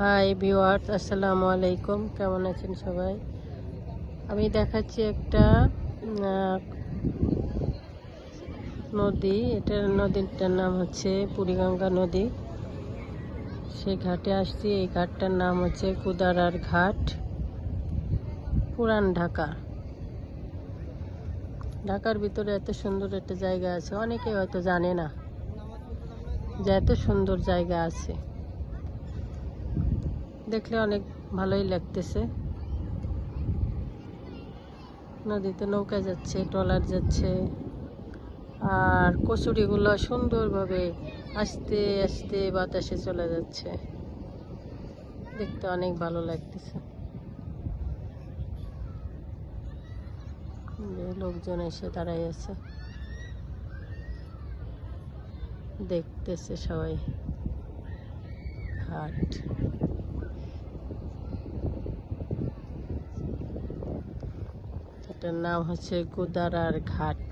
High viewers আসসালামু আলাইকুম। কেমন আছেন সবাই? আমি দেখাচ্ছি একটা নদী। এটার নদীটার নাম হচ্ছে পুরীগঙ্গা নদী। সেই ঘাটে আসছি। এই ঘাটটার নাম হচ্ছে কুদারার ঘাট। পুরান ঢাকা। ঢাকার ভিতরে এত সুন্দর একটা জায়গা আছে। অনেকে হয়তো জানে না যে এত সুন্দর জায়গা আছে। দেখলে অনেক ভালোই লাগতেছে। নদীতে নৌকা যাচ্ছে, ট্রলার যাচ্ছে, আর কচুরিগুলো সুন্দরভাবে আস্তে আস্তে বাতাসে চলে যাচ্ছে। দেখতে অনেক ভালো লাগতেছে। লোকজন এসে দাঁড়াই আছে। দেখতেছে সবাই। ঘাট এটার নাম হচ্ছে গোদারার ঘাট।